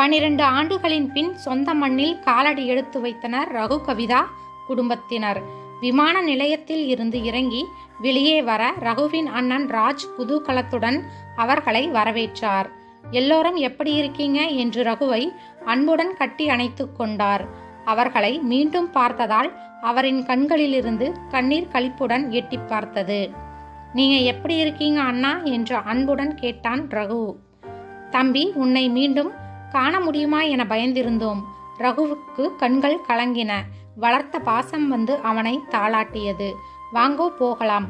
பனிரெண்டு ஆண்டுகளின் பின் சொந்த மண்ணில் காலடி எடுத்து வைத்தனர் ரகு கவிதா குடும்பத்தினர். விமான நிலையத்தில் இருந்து இறங்கி வெளியே வர ரகுவின் அண்ணன் ராஜ் குதூகலத்துடன் அவர்களை வரவேற்றார். எல்லோரும் எப்படி இருக்கீங்க? என்று ரகுவை அன்புடன் கட்டி அணைத்து கொண்டார். அவர்களை மீண்டும் பார்த்ததால் அவரின் கண்களிலிருந்து கண்ணீர் கழிப்புடன் எட்டி பார்த்தது. நீங்க எப்படி இருக்கீங்க அண்ணா? என்று அன்புடன் கேட்டான் ரகு. தம்பி உன்னை மீண்டும் காண முடியுமா என பயந்திருந்தோம். ரகுவுக்கு கண்கள் கலங்கின. வளர்த்த பாசம் வந்து அவனை தாளாட்டியது. வாங்கோ போகலாம்.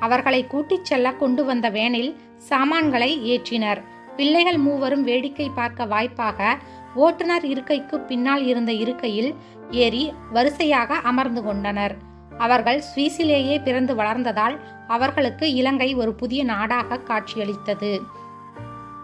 அவர்களை கூட்டிச் செல்ல கொண்டு வந்த வேனில் சாமான்களை ஏற்றினர். பிள்ளைகள் மூவரும் வேடிக்கை பார்க்க வாய்ப்பாக ஓட்டுநர் இருக்கைக்கு பின்னால் இருந்த இருக்கையில் ஏறி வரிசையாக அமர்ந்து கொண்டனர். அவர்கள் சுவிஸிலேயே பிறந்து வளர்ந்ததால் அவர்களுக்கு இலங்கை ஒரு புதிய நாடாக காட்சியளித்தது.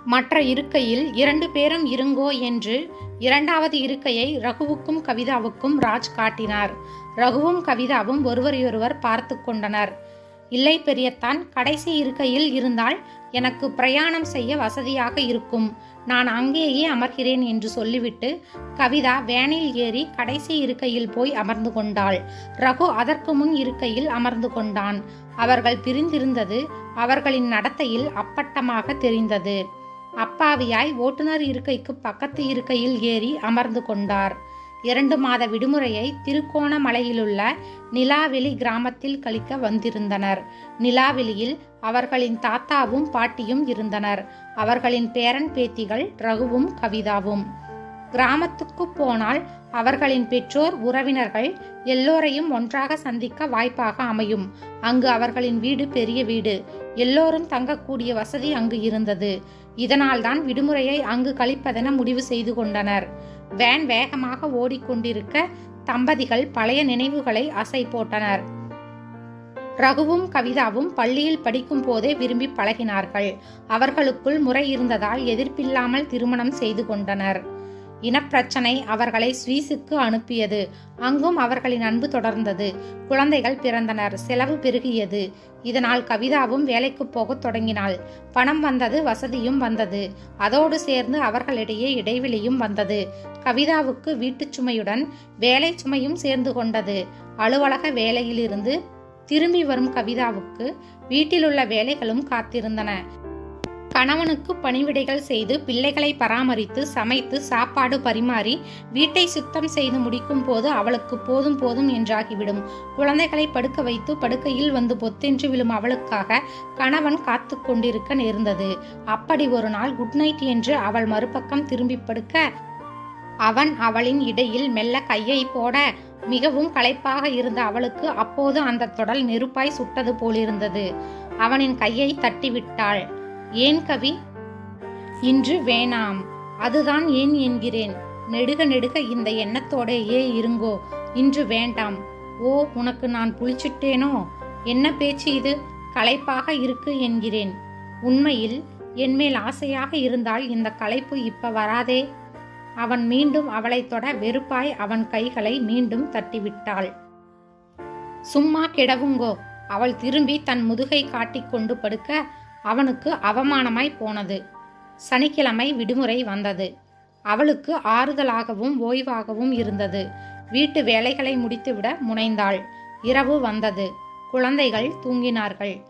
மற்ற இருக்கையில் இரண்டு பேரும் இருங்கோ என்று இரண்டாவது இருக்கையை ரகுவுக்கும் கவிதாவுக்கும் ராஜ் காட்டினார். ரகுவும் கவிதாவும் ஒருவரையொருவர் பார்த்து கொண்டனர். இல்லை பெரியத்தான் கடைசி இருக்கையில் இருந்தால் எனக்கு பிரயாணம் செய்ய வசதியாக இருக்கும். நான் அங்கேயே அமர்கிறேன் என்று சொல்லிவிட்டு கவிதா வேனில் ஏறி கடைசி இருக்கையில் போய் அமர்ந்து கொண்டாள். ரகு அதற்கு முன் இருக்கையில் அமர்ந்து கொண்டான். அவர்கள் பிரிந்திருந்தது அவர்களின் நடத்தையில் அப்பட்டமாக தெரிந்தது. அப்பாவியாய் ஓட்டுநர் இருக்கைக்கு பக்கத்து இருக்கையில் ஏறி அமர்ந்து கொண்டார். இரண்டு மாத விடுமுறையை திருக்கோணமலையிலுள்ள நிலாவெளி கிராமத்தில் கழிக்க வந்திருந்தனர். நிலாவெளியில் அவர்களின் தாத்தாவும் பாட்டியும் இருந்தனர். அவர்களின் பேரன் பேத்திகள் ரகுவும் கவிதாவும். கிராமத்துக்கு போனால் அவர்களின் பெற்றோர் உறவினர்கள் எல்லோரையும் ஒன்றாக சந்திக்க வாய்ப்பாக அமையும். அங்கு அவர்களின் வீடு பெரிய வீடு. எல்லோரும் தங்கக்கூடிய வசதி அங்கு இருந்தது. இதனால்தான் விடுமுறையை அங்கு கழிப்பதென முடிவு செய்து கொண்டனர். வேன் வேகமாக ஓடிக்கொண்டிருக்க தம்பதிகள் பழைய நினைவுகளை அசை போட்டனர். ரகுவும் கவிதாவும் பள்ளியில் படிக்கும் போதே விரும்பி பழகினார்கள். அவர்களுக்குள் முறை இருந்ததால் எதிர்ப்பில்லாமல் திருமணம் செய்து கொண்டனர். இனப்பிரச்சனை அவர்களை சுவிஸுக்கு அனுப்பியது. அங்கும் அவர்களின் அன்பு தொடர்ந்தது. குழந்தைகள் பிறந்தனர். செலவு பெருகியது. இதனால் கவிதாவும் வேலைக்கு போகத் தொடங்கினாள். பணம் வந்தது வசதியும் வந்தது. அதோடு சேர்ந்து அவர்களிடையே இடைவெளியும் வந்தது. கவிதாவுக்கு வீட்டுச் சுமையுடன் வேலை சுமையும் சேர்ந்து கொண்டது. அலுவலக வேலையிலிருந்து திரும்பி வரும் கவிதாவுக்கு வீட்டிலுள்ள வேலைகளும் காத்திருந்தன. கணவனுக்கு பணிவிடைகள் செய்து பிள்ளைகளை பராமரித்து சமைத்து சாப்பாடு பரிமாறி வீட்டை சுத்தம் செய்து முடிக்கும் போது அவளுக்கு போதும் போதும் என்றாகிவிடும். குழந்தைகளை படுக்க வைத்து படுக்கையில் வந்து பொத்தென்று விழும் அவளுக்காக கணவன் காத்து கொண்டிருக்க நேர்ந்தது. அப்படி ஒரு நாள் குட் நைட் என்று அவள் மறுபக்கம் திரும்பி படுக்க அவன் அவளின் இடையில் மெல்ல கையை போட மிகவும் களைப்பாக இருந்த அவளுக்கு அப்போது அந்த தொடல் நெருப்பாய் சுட்டது போலிருந்தது. அவனின் கையை தட்டிவிட்டாள். ஏன் கவி? இன்று வேணாம். அதுதான் ஏன் என்கிறேன். நெடுக நெடுக இந்த எண்ணத்தோடையே இருங்கோ. இன்று வேண்டாம். ஓ உனக்கு நான் புளிச்சிட்டேனோ? என்ன பேச்சு இது? களைப்பாக இருக்கு என்கிறேன். உண்மையில் என்மேல் ஆசையாக இருந்தால் இந்த களைப்பு இப்ப வராதே. அவன் மீண்டும் அவளைத் தொட வெறுப்பாய் அவன் கைகளை மீண்டும் தட்டிவிட்டாள். சும்மா கிடவுங்கோ. அவள் திரும்பி தன் முதுகை காட்டிக்கொண்டு படுக்க அவனுக்கு அவமானமாய் போனது. சனிக்கிழமை விடுமுறை வந்தது. அவளுக்கு ஆறுதலாகவும் ஓய்வாகவும் இருந்தது. வீட்டு வேலைகளை முடித்துவிட முனைந்தாள். இரவு வந்தது. குழந்தைகள் தூங்கினார்கள்.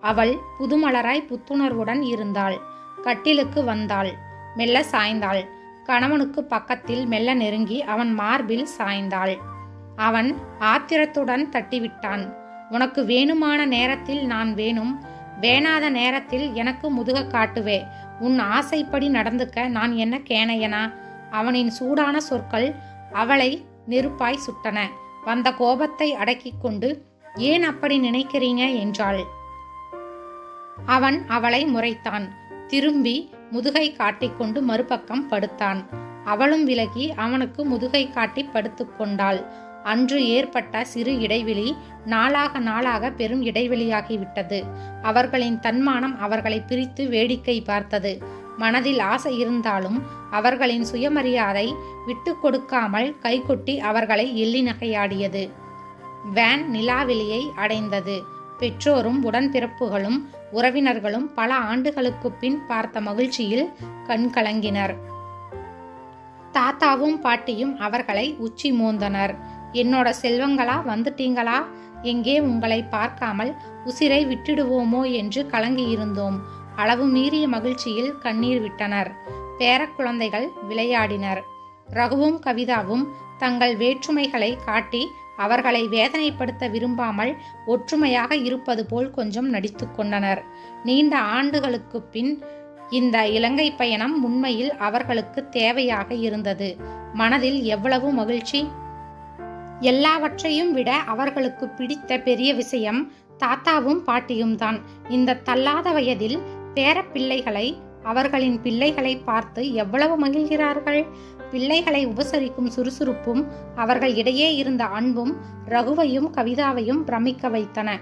அவள் புதுமலராய் புத்துணர்வுடன் இருந்தாள். கட்டிலுக்கு வந்தாள். மெல்ல சாய்ந்தாள். கணவனுக்கு பக்கத்தில் மெல்ல நெருங்கி அவன் மார்பில் சாய்ந்தாள். அவன் ஆத்திரத்துடன் தட்டிவிட்டான். உனக்கு வேணுமான நேரத்தில் நான் வேணும். வேணாத நேரத்தில் எனக்கு முதுக காட்டுவே. உன் ஆசைப்படி நடந்துக்க நான் என்ன கேனையனா அவனின் சூடான சொற்கள் அவளை நெருப்பாய் சுட்டன. வந்த கோபத்தை அடக்கிக் கொண்டு ஏன் அப்படி நினைக்கிறீங்க? என்றாள். அவன் அவளை முறைத்தான். திரும்பி முதுகை காட்டிக்கொண்டு மறுபக்கம் படுத்தான். அவளும் விலகி அவனுக்கு முதுகை காட்டி படுத்துக்கொண்டாள் அன்று ஏற்பட்ட சிறு இடைவெளி நாளாக நாளாக பெரும் இடைவெளியாகிவிட்டது. அவர்களின் தன்மானம் அவர்களை பிரித்து வேடிக்கை பார்த்தது. மனதில் ஆசை இருந்தாலும் அவர்களின் சுயமரியாதை விட்டு கொடுக்காமல் கைகொட்டி அவர்களை எள்ளி நகையாடியது. வேன் நிலாவெளியை அடைந்தது. பெற்றோரும் உடன்பிறப்புகளும் உறவினர்களும் பல ஆண்டுகளுக்கு பின் பார்த்த மகிழ்ச்சியில் கண்கலங்கினர் தாத்தாவும் பாட்டியும் அவர்களை உச்சி மோந்தனர். என்னோட செல்வங்களா வந்துட்டீங்களா? எங்கே உங்களை பார்க்காமல் உசிரை விட்டுடுவோமோ என்று கலங்கியிருந்தோம் அளவு மீறிய மகிழ்ச்சியில் கண்ணீர் விட்டனர். பேரக்குழந்தைகள் விளையாடினர். ரகுவும் கவிதாவும் தங்கள் வேற்றுமைகளை காட்டி அவர்களை வேதனைப்படுத்த விரும்பாமல் ஒற்றுமையாக இருப்பது போல் கொஞ்சம் நடித்து கொண்டனர். நீண்ட ஆண்டுகளுக்கு பின் இந்த இலங்கை பயணம் உண்மையில் அவர்களுக்கு தேவையாக இருந்தது. மனதில் எவ்வளவு மகிழ்ச்சி? எல்லாவற்றையும் விட அவர்களுக்கு பிடித்த பெரிய விஷயம் தாத்தாவும் பாட்டியும் தான். இந்த தள்ளாத வயதில் பேரப்பிள்ளைகளை அவர்களின் பிள்ளைகளை பார்த்து எவ்வளவு மகிழ்கிறார்கள்? பிள்ளைகளை உபசரிக்கும் சுறுசுறுப்பும் அவர்கள் இடையே இருந்த அன்பும் ரகுவையும் கவிதாவையும் பிரமிக்க வைத்தன.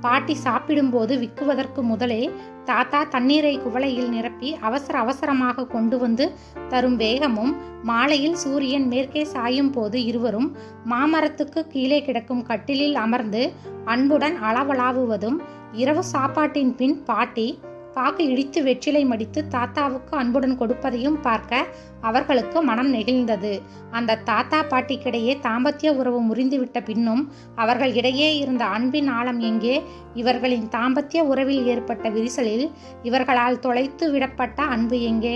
பாட்டி சாப்பிடும்போது விக்குவதற்கு முதலே தாத்தா தண்ணீரை குவளையில் நிரப்பி அவசர அவசரமாக கொண்டு வந்து தரும் வேகமும் மாலையில் சூரியன் மேற்கே சாயும் போது இருவரும் மாமரத்துக்கு கீழே கிடக்கும் கட்டிலில் அமர்ந்து அன்புடன் அளவளாவுவதும் இரவு சாப்பாட்டின் பின் பாட்டி பாக்கு இடித்து வெற்றிலை மடித்து தாத்தாவுக்கு அன்புடன் கொடுப்பதையும் பார்க்க அவர்களுக்கு மனம் நெகிழ்ந்தது. அந்த தாத்தா பாட்டிக்கிடையே தாம்பத்திய உறவு முறிந்துவிட்ட பின்னும் அவர்கள் இடையே இருந்த அன்பின் ஆழம் எங்கே? இவர்களின் தாம்பத்திய உறவில் ஏற்பட்ட விரிசலில் இவர்களால் தொலைத்து விடப்பட்ட அன்பு எங்கே?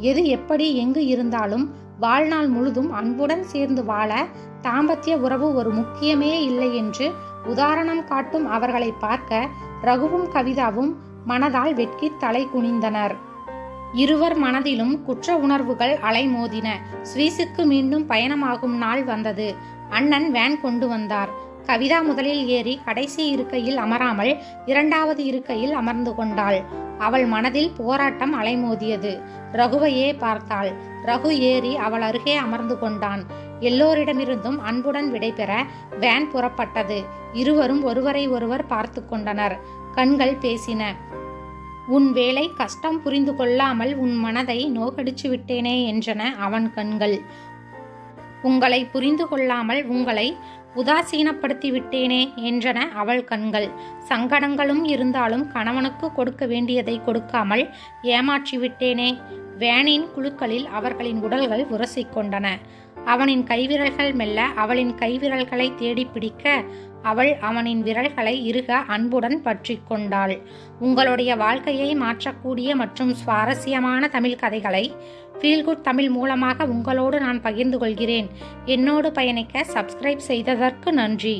எது எப்படி எங்கு இருந்தாலும் வாழ்நாள் முழுதும் அன்புடன் சேர்ந்து வாழ தாம்பத்திய உறவு ஒரு முக்கியமே இல்லை என்று உதாரணம் காட்டும் அவர்களை பார்க்க ரகுவும் கவிதாவும் மனதால் வெட்கி தலை குனிந்தனர். இருவர் மனதிலும் குற்ற உணர்வுகள் அலைமோதின. சுவிஸுக்கு மீண்டும் பயணமாகும் நாள் வந்தது. அண்ணன் வேன் கொண்டு வந்தார். கவிதா முதலில் ஏறி கடைசி இருக்கையில் அமராமல் இரண்டாவது இருக்கையில் அமர்ந்து கொண்டாள். அவள் மனதில் போராட்டம் அலைமோதியது. ரகுவையே பார்த்தாள். ரகு ஏறி அவள் அருகே அமர்ந்து கொண்டான். எல்லோரிடமிருந்தும் அன்புடன் விடைபெற வேன் புறப்பட்டது. இருவரும் ஒருவரை ஒருவர் பார்த்து கொண்டனர். கண்கள் பேசின. உன் வேலை கஷ்டம் புரிந்து கொள்ளாமல் உன் மனதை நோக்கடிச்சு விட்டேனே என்றன அவன் கண்கள். உங்களை புரிந்து கொள்ளாமல் உங்களை உதாசீனப்படுத்தி விட்டேனே என்றன அவள் கண்கள். சங்கடங்களும் இருந்தாலும் கணவனுக்கு கொடுக்க வேண்டியதை கொடுக்காமல் ஏமாற்றி விட்டேனே வேனின் குழுக்களில் அவர்களின் உடல்கள் உரசிக்கொண்டன அவனின் கைவிரல்கள் மெல்ல அவளின் கைவிரல்களை தேடி பிடிக்க அவள் அவனின் விரல்களை இறுக அன்புடன் பற்றி கொண்டாள். உங்களுடைய வாழ்க்கையை மாற்றக்கூடிய மற்றும் சுவாரஸ்யமான தமிழ் கதைகளை ஃபீல்குட் தமிழ் மூலமாக உங்களோடு நான் பகிர்ந்து கொள்கிறேன். என்னோடு பயணிக்க சப்ஸ்கிரைப் செய்ததற்கு நன்றி.